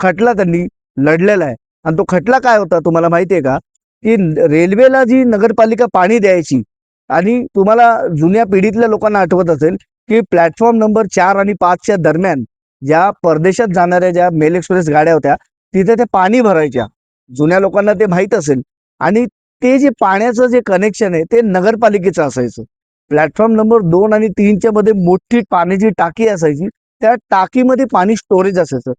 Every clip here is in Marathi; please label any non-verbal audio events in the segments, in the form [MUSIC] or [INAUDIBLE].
खटला त्यांनी लढलेला आहे. आणि तो खटला काय होता तुम्हाला माहिती आहे का? की रेल्वेला जी नगरपालिका पाणी द्यायची आणि तुम्हाला जुन्या पिढीतल्या लोकांना आठवत असेल की प्लॅटफॉर्म नंबर चार आणि पाचच्या दरम्यान ज्या परदेशात जाणाऱ्या ज्या मेल एक्सप्रेस गाड्या होत्या तिथे ते पाणी भरायच्या. जुन्या लोकांना ते माहीत असेल. आणि ते जे पाण्याचं जे कनेक्शन आहे ते नगरपालिकेचं असायचं. प्लॅटफॉर्म नंबर दोन आणि तीनच्या मध्ये मोठी पाण्याची टाकी असायची. त्या टाकीमध्ये पाणी स्टोरेज असायचं.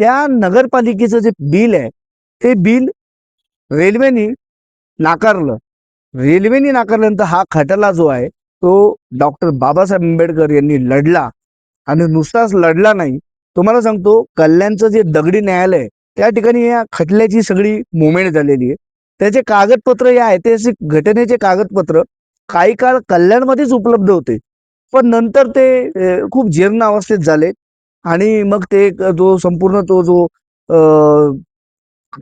त्या नगरपालिकेचं जे बिल आहे ते बिल रेल्वेने नाकारलं. रेल्वेने नाकारल्यानंतर हा खटला जो आहे तो डॉक्टर बाबासाहेब आंबेडकर यांनी लढला. आणि नुसताच लढला नाही. तुम्हाला सांगतो कल्याणचं जे दगडी न्यायालय त्या ठिकाणी या खटल्याची सगळी मुवमेंट झालेली आहे. त्याचे कागदपत्र या ऐतिहासिक घटनेचे कागदपत्र काही काळ कल्याणमध्येच उपलब्ध होते. पण नंतर ते खूप जीर्ण अवस्थेत झाले. आणि मग ते जो संपूर्ण तो जो अ,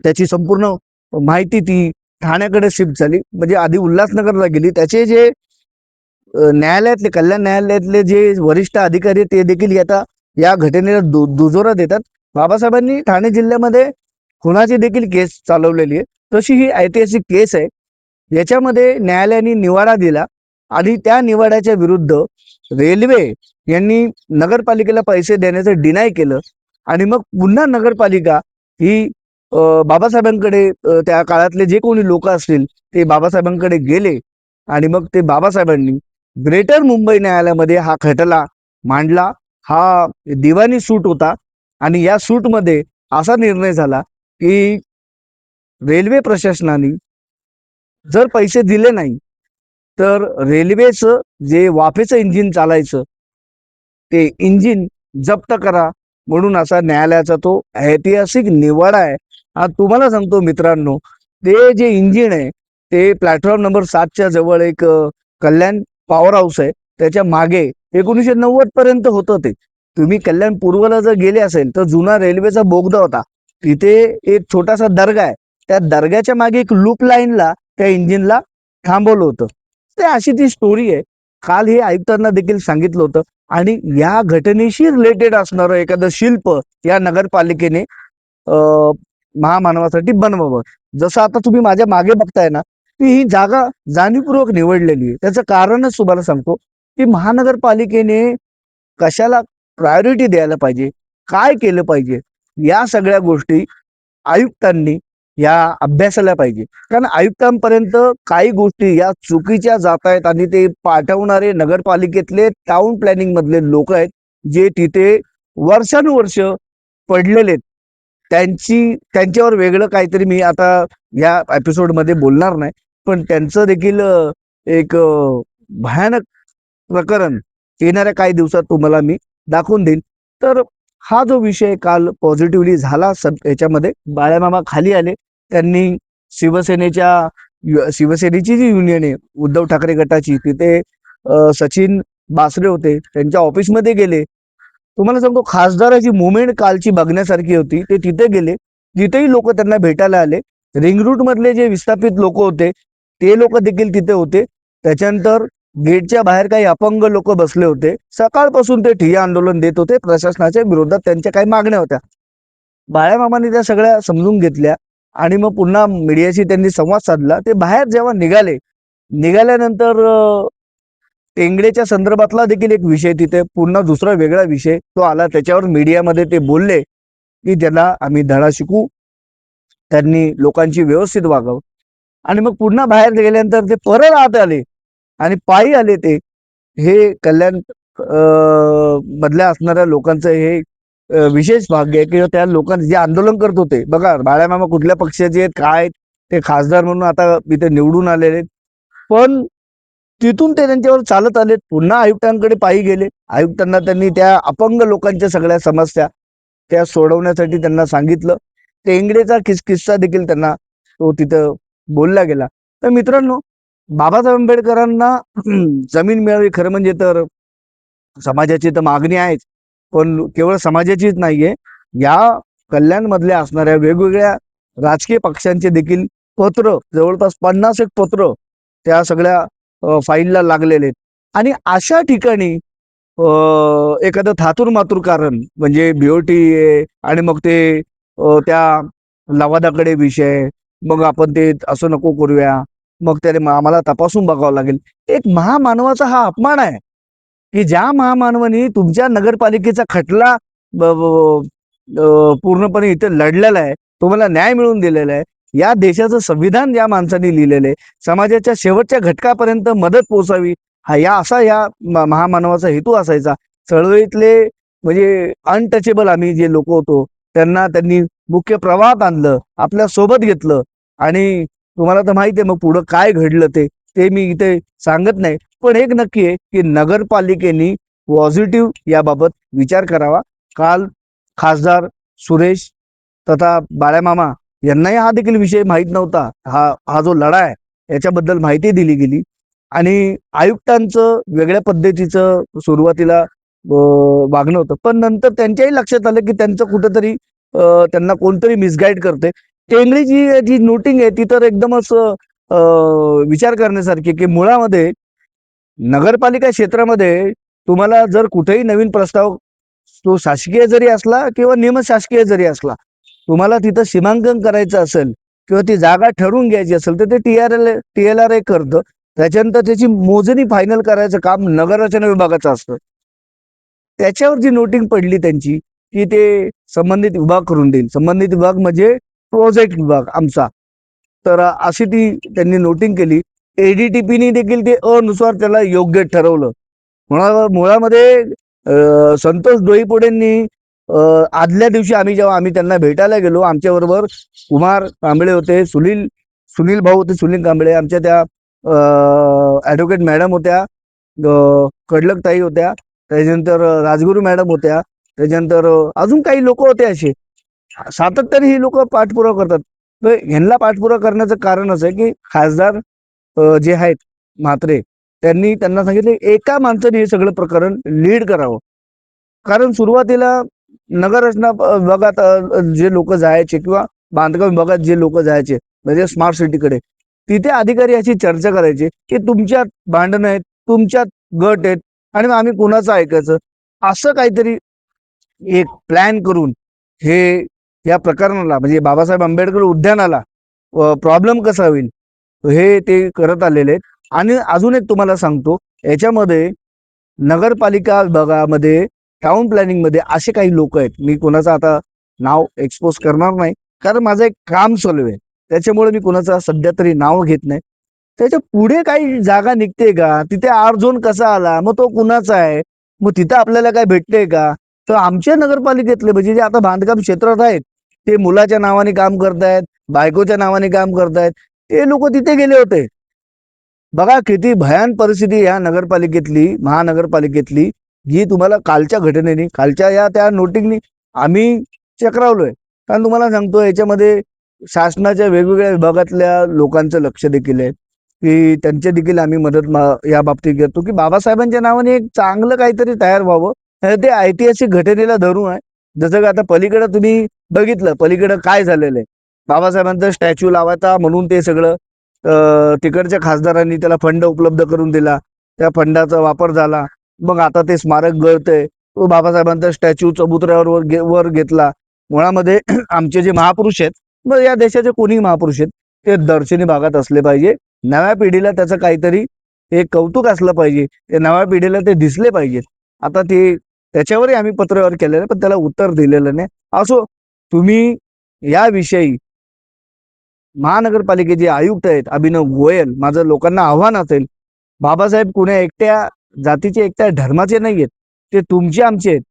त्याची संपूर्ण माहिती ती ठाण्याकडे शिफ्ट झाली. म्हणजे आधी उल्हासनगरला गेली. त्याचे जे न्यायालयातले कल्याण न्यायालयातले जे वरिष्ठ अधिकारी आहेत, ते देखील आता या घटनेला दुजोरा देतात. बाबासाहेबांनी ठाणे जिल्ह्यामध्ये खुनाची देखील केस चालवलेली आहे. तशी ही ऐतिहासिक केस आहे. याच्यामध्ये न्यायालयाने निवाडा दिला. आणि त्या निवाड्याच्या विरुद्ध रेल्वे यांनी नगरपालिकेला पैसे देण्याचं डिनाय केलं. आणि मग पुन्हा नगरपालिका ही बाबासाहेबांकडे त्या काळातले जे कोणी लोक असतील ते बाबासाहेबांकडे गेले. आणि मग ते बाबासाहेबांनी ग्रेटर मुंबई न्यायालयामध्ये हा खटला मांडला. हा दिवाणी सूट होता. आणि या सूटमध्ये असा निर्णय झाला की रेल्वे प्रशासनाने जर पैसे दिले नाही तर रेल्वेचं जे वाफेचं इंजिन चालायचं ते इंजिन जप्त करा म्हणून असा न्यायालयाचा तो ऐतिहासिक निवाडा आहे. हा तुम्हाला सांगतो मित्रांनो ते जे इंजिन आहे ते प्लॅटफॉर्म नंबर सातच्या जवळ एक कल्याण पॉवर हाऊस आहे. त्याच्यामागे एकोणीसशे नव्वद पर्यंत होतं ते. तुम्ही कल्याण पूर्वला जर गेले असेल तर जुना रेल्वेचा बोगदा होता. तिथे एक छोटासा दर्गा आहे. त्या दर्ग्याच्या मागे एक लूप लाईनला त्या इंजिनला थांबवलं होतं. ते अशी ती स्टोरी आहे. काल हे आयुक्तांना देखील सांगितलं होतं. आणि या घटनेशी रिलेटेड असणारं एखादं शिल्प या नगरपालिकेने महामानवासाठी बनवावं. जसं आता तुम्ही माझ्या मागे बघताय ना की ही जागा जाणीवपूर्वक निवडलेली आहे. त्याचं कारणच तुम्हाला सांगतो की महानगरपालिकेने कशाला प्रायोरिटी द्यायला पाहिजे काय केलं पाहिजे या सगळ्या गोष्टी आयुक्तांनी या अभ्यासाला पाहिजे. कारण आयुक्तांपर्यंत काही गोष्टी या चुकीच्या जात आहेत आणि ते पाठवणारे नगरपालिकेतले टाउन प्लॅनिंग मधले लोक आहेत जे तिथे वर्षानुवर्ष पडलेले आहेत. त्यांची त्यांच्यावर वेगळं काहीतरी मी आता या एपिसोडमध्ये बोलणार नाही पण त्यांचं देखील एक भयानक प्रकरण येणाऱ्या काही दिवसात तुम्हाला मी दाखवून देईन. तर हा जो विषय काल पॉझिटिव्हली झाला सब याच्यामध्ये बाळामामा खाली आले. त्यांनी शिवसेनेच्या शिवसेनेची जी युनियन आहे उद्धव ठाकरे गटाची तिथे सचिन बासरे होते त्यांच्या ऑफिसमध्ये गेले. तुम्हाला सांगतो खासदाराची मुवमेंट कालची बघण्यासारखी होती. ते तिथे गेले. तिथेही लोक त्यांना भेटायला आले. रिंग रूट मधले जे विस्थापित लोक होते ते लोक देखील तिथे होते. त्याच्यानंतर गेटच्या बाहेर काही अपंग लोक बसले होते. सकाळपासून ते ठिय्या आंदोलन देत होते. प्रशासनाच्या विरोधात त्यांच्या काही मागण्या होत्या. बाळामामाने त्या सगळ्या समजून घेतल्या. आणि मग पुन्हा मीडियाशी त्यांनी संवाद साधला. ते बाहेर जेव्हा निघाले निघाल्यानंतर टेंगडेच्या संदर्भातला देखील एक विषय तिथे पुन्हा दुसरा वेगळा विषय तो आला. त्याच्यावर मीडियामध्ये ते बोलले की त्याला आम्ही धडा शिकू त्यांनी लोकांची व्यवस्थित वागव. आणि मग पुन्हा बाहेर गेल्यानंतर ते परत आत आले आणि पायी आले ते. हे कल्याण मधल्या असणाऱ्या लोकांचं हे विशेष भाग्य आहे किंवा त्या लोकांनी जे आंदोलन करत होते बघा बाळ्यामामा कुठल्या पक्षाचे आहेत काय आहेत, ते खासदार म्हणून आता इथे निवडून आलेले आहेत. पण तिथून ते त्यांच्यावर चालत आले पुन्हा आयुक्तांकडे पायी गेले. आयुक्तांना त्यांनी त्या अपंग लोकांच्या सगळ्या समस्या त्या सोडवण्यासाठी त्यांना सांगितलं. ते इंगडेचा किस्सा देखील त्यांना तो तिथं बोलला गेला. तर मित्रांनो बाबासाहेब आंबेडकरांना [CLEARS THROAT] जमीन मिळावी खरं म्हणजे तर समाजाची तर मागणी आहेच. पण केवळ समाजाचीच नाहीये. या कल्याणमधल्या असणाऱ्या वेगवेगळ्या राजकीय पक्षांचे देखील पत्र जवळपास पन्नास एक पत्र त्या सगळ्या फाईलला लागलेले. आणि अशा ठिकाणी एखादं थातूर मातूर कारण म्हणजे बीओटी आणि मग ते त्या लवादाकडे विषय मग आपण ते असं नको करूया मग त्याने आम्हाला तपासून बघावं लागेल. एक महामानवाचा हा अपमान आहे. की ज्या महामानवाने तुमच्या नगरपालिकेचा खटला पूर्णपणे इथे लढलेला आहे तुम्हाला न्याय मिळवून दिलेला आहे या देशाचं संविधान या माणसाने लिहिलेलं आहे समाजाच्या शेवटच्या घटकापर्यंत मदत पोहोचावी हा या असा या महामानवाचा हेतू असायचा. चळवळीतले म्हणजे अनटचेबल आम्ही जे लोक होतो त्यांना त्यांनी मुख्य प्रवाहात आणलं आपल्यासोबत घेतलं आणि तुम्हाला तर माहिती आहे मग पुढं काय घडलं ते ते मी इथे सांगत नाही. पण एक नक्की आहे की नगरपालिकेने पॉझिटिव्ह याबाबत विचार करावा. काल खासदार सुरेश तथा बाळ्यामामा यांनाही हा देखील विषय माहीत नव्हता. हा हा जो लढा आहे याच्याबद्दल माहिती दिली गेली. आणि आयुक्तांचं वेगळ्या पद्धतीचं सुरुवातीला वागणं होतं. पण नंतर त्यांच्याही लक्षात आलं की त्यांचं कुठंतरी त्यांना कोणतरी मिसगाईड करते टेंगळी जी नोटिंग आहे ती तर एकदमच विचार करण्यासारखी की मुळामध्ये नगरपालिका क्षेत्रामध्ये तुम्हाला जर कुठेही नवीन प्रस्ताव तो शासकीय जरी असला किंवा निमशासकीय जरी असला तुम्हाला तिथं सीमांकन करायचं असेल किंवा ती जागा ठरवून घ्यायची असेल तर ते T R L T L R A करतं. त्याच्यानंतर त्याची मोजणी फायनल करायचं काम नगररचना विभागाचं असतं. त्याच्यावर जी नोटिंग पडली त्यांची की ते संबंधित विभाग करून देईल. संबंधित विभाग म्हणजे प्रोजेक्ट विभाग आमचा. तर अशी ती त्यांनी नोटिंग केली. एडीटीपीनी देखील ते अनुसार त्याला योग्य ठरवलं. मुळा मुळामध्ये संतोष डोईपुडेंनी आदल्या दिवशी आम्ही जेव्हा आम्ही त्यांना भेटायला गेलो आमच्या बरोबर कुमार कांबळे होते सुनील सुनील भाऊ होते सुनील कांबळे आमच्या त्या ॲडव्होकेट मॅडम होत्या अं, कडलक ताई होत्या त्याच्यानंतर राजगुरू मॅडम होत्या त्याच्यानंतर अजून काही लोक होते असे. सातत्याने ही लोक पाठपुरावा करतात. तर ह्यांना पाठपुरावा करण्याचं कारणच आहे की खासदार जे आहेत म्हात्रे त्यांनी त्यांना सांगितले एका माणसाने हे सगळं प्रकरण लीड करावं. कारण सुरुवातीला नगररचना विभागात जे लोक जायचे किंवा बांधकाम विभागात जे लोक जायचे म्हणजे स्मार्ट सिटीकडे तिथे अधिकारी अशी चर्चा करायचे की तुमच्यात भांडणं आहेत तुमच्यात गट आहेत आणि मग आम्ही कुणाचं ऐकायचं? असं काहीतरी एक प्लॅन करून हे या प्रकरणाला म्हणजे बाबासाहेब आंबेडकर उद्यानाला प्रॉब्लेम कसा होईल? हे ते करत आलेले आहेत. आणि अजून एक तुम्हाला सांगतो याच्यामध्ये नगरपालिका विभागामध्ये टाउन प्लॅनिंगमध्ये असे काही लोक आहेत. मी कोणाचं आता नाव एक्सपोज करणार नाही. कारण माझं एक काम चालू आहे. त्याच्यामुळे मी कोणाचं सध्या तरी नाव घेत नाही. त्याच्या पुढे काही जागा निघते का? तिथे आर झोन कसा आला? मग तो कुणाचा आहे? मग तिथं आपल्याला काय भेटते का? तर आमच्या नगरपालिकेतले म्हणजे जे आता बांधकाम क्षेत्रात आहेत ते मुलाच्या नावाने काम करतायत बायकोच्या नावाने काम करतायत हे लोक तिथे गेले होते. बघा किती भयान परिस्थिती या नगरपालिकेतली महानगरपालिकेतली जी तुम्हाला कालच्या घटनेने कालच्या या त्या नोटिंगनी आम्ही चक्रावलोय. कारण तुम्हाला सांगतो याच्यामध्ये शासनाच्या वेगवेगळ्या विभागातल्या लोकांचं लक्ष देखील आहे. की त्यांचे देखील आम्ही मदत या बाबतीत घेतो की बाबासाहेबांच्या नावाने एक चांगलं काहीतरी तयार व्हावं. ते ऐतिहासिक घटनेला धरून आहे. जसं की आता पलीकडं तुम्ही बघितलं पलीकडं काय झालेलं आहे. बाबासाहेबांचा स्टॅच्यू लावायचा म्हणून ते सगळं तिकडच्या खासदारांनी त्याला फंड उपलब्ध करून दिला. त्या फंडाचा वापर झाला. मग आता ते स्मारक गळतंय. तो बाबासाहेबांचा स्टॅच्यू चबुतऱ्यावर वर वर घेतला. मुळामध्ये [CLEARS THROAT] आमचे जे महापुरुष आहेत मग या देशाचे कोणी महापुरुष आहेत ते दर्शनी भागात असले पाहिजे. नव्या पिढीला त्याचं काहीतरी हे कौतुक असलं पाहिजे. ते नव्या पिढीला ते दिसले पाहिजेत. आता ते त्याच्यावरही आम्ही पत्रव्यवहार केलेला पण त्याला उत्तर दिलेलं नाही. असो तुम्ही याविषयी महानगरपालिकेचे आयुक्त आहेत अभिनव गोयल. माझं लोकांना आव्हान असेल बाबासाहेब कुण्या एकट्या जातीचे एकट्या धर्माचे नाही आहेत ते तुमचे आमचे आहेत.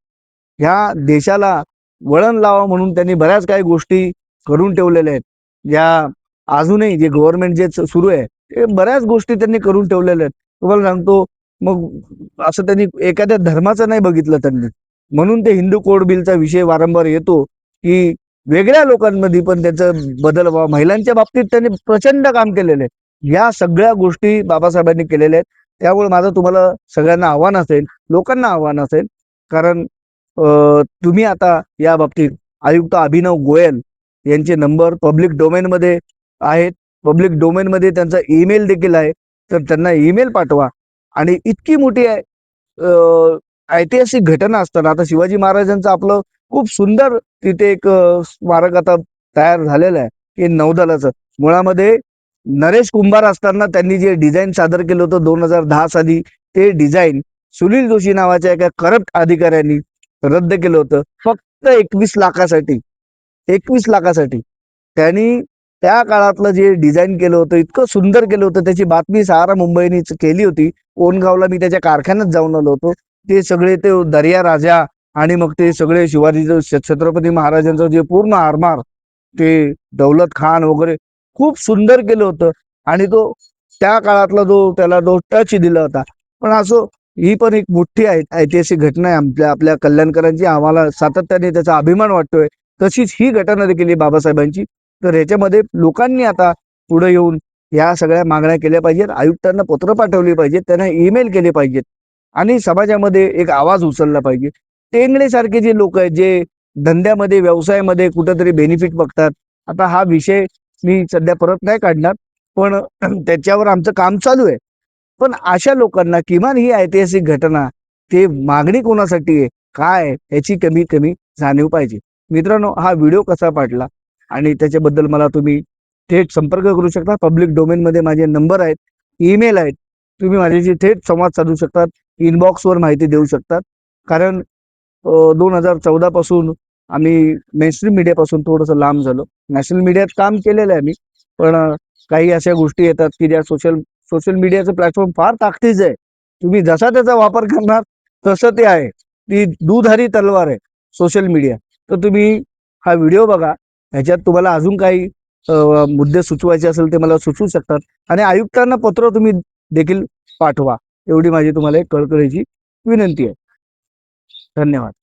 ह्या देशाला वळण लावा म्हणून त्यांनी बऱ्याच काही गोष्टी करून ठेवलेल्या आहेत. या अजूनही जे गव्हर्नमेंट जे सुरू आहे ते बऱ्याच गोष्टी त्यांनी करून ठेवलेल्या आहेत. तुम्हाला सांगतो मग असं त्यांनी एखाद्या धर्माचं नाही बघितलं त्यांनी. म्हणून ते हिंदू कोड बिलचा विषय वारंवार येतो की वेगळ्या लोकांमध्ये पण त्याचं बदल व्हावा. महिलांच्या बाबतीत त्यांनी प्रचंड काम केलेलं आहे. या सगळ्या गोष्टी बाबासाहेबांनी केलेल्या आहेत. त्यामुळे माझं तुम्हाला सगळ्यांना आव्हान असेल लोकांना आव्हान असेल कारण तुम्ही आता या बाबतीत आयुक्त अभिनव गोयल यांचे नंबर पब्लिक डोमेनमध्ये आहेत. पब्लिक डोमेनमध्ये त्यांचा ईमेल देखील आहे. तर त्यांना ईमेल पाठवा. आणि इतकी मोठी आहे ऐतिहासिक घटना असताना आता शिवाजी महाराजांचं आपलं खूप सुंदर तिथे एक स्मारक आता तयार झालेलं आहे की नौदलाचं. मुळामध्ये नरेश कुंभार असताना त्यांनी जे डिझाईन सादर केलं होतं दोन हजार दहा साली ते डिझाईन सुनील जोशी नावाच्या एका करप्ट अधिकाऱ्यांनी रद्द केलं होतं. फक्त एकवीस लाखासाठी एकवीस लाखासाठी. त्यांनी त्या काळातलं जे डिझाईन केलं होतं इतकं सुंदर केलं होतं त्याची बातमी सहारा मुंबईनी केली होती. ओनगावला मी त्याच्या कारखान्यात जाऊन आलो होतो. ते सगळे ते दर्या राजा आणि मग ते सगळे शिवाजीचं छत्रपती महाराजांचं जे पूर्ण आरमार ते दौलत खान वगैरे खूप सुंदर केलं होतं. आणि तो त्या काळातला जो त्याला तो टच दिला होता. पण असो ही पण एक मोठी ऐतिहासिक घटना आहे आपल्या आपल्या कल्याणकरांची. आम्हाला सातत्याने त्याचा अभिमान वाटतोय. तशीच ही घटना देखील बाबासाहेबांची. तर ह्याच्यामध्ये लोकांनी आता पुढे येऊन या सगळ्या मागण्या केल्या पाहिजेत. आयुक्तांना पत्र पाठवली पाहिजेत. त्यांना ईमेल केले पाहिजेत. आणि समाजामध्ये एक आवाज उचलला पाहिजे. टेंगडे सारखे जे लोक आहेत जे धंद्यामध्ये व्यवसायामध्ये कुठेतरी बेनिफिट बघतात. आता हा विषय मी सध्या परत नाही काढणार पण [CLEARS THROAT] त्याच्यावर आमचं काम चालू आहे. पण अशा लोकांना किमान ही ऐतिहासिक घटना ते मागणी कोणासाठी आहे काय याची कमी कमी जाणीव पाहिजे. मित्रांनो हा व्हिडिओ कसा पाठला आणि त्याच्याबद्दल मला तुम्ही थेट संपर्क करू शकता. पब्लिक डोमेनमध्ये माझे नंबर आहेत ईमेल आहेत. तुम्ही माझ्याशी थेट संवाद साधू शकतात इनबॉक्सवर माहिती देऊ शकतात. कारण दोन हजार चौदा पासून आम्ही मेनस्ट्रीम मीडियापासून थोडंसं लांब झालो. नॅशनल मीडियात काम केलेलं आहे आम्ही पण काही अशा गोष्टी येतात की ज्या सोशल सोशल मीडियाचं प्लॅटफॉर्म फार ताकदीचं आहे. तुम्ही जसा त्याचा वापर करणार तसं ते आहे. ती दुधारी तलवार आहे सोशल मीडिया तर तुम्ही हा व्हिडिओ बघा. ह्याच्यात तुम्हाला अजून काही मुद्दे सुचवायचे असेल ते मला सुचवू शकतात. आणि आयुक्तांना पत्र तुम्ही देखील पाठवा. एवढी माझी तुम्हाला एक कळकळीची विनंती आहे. धन्यवाद.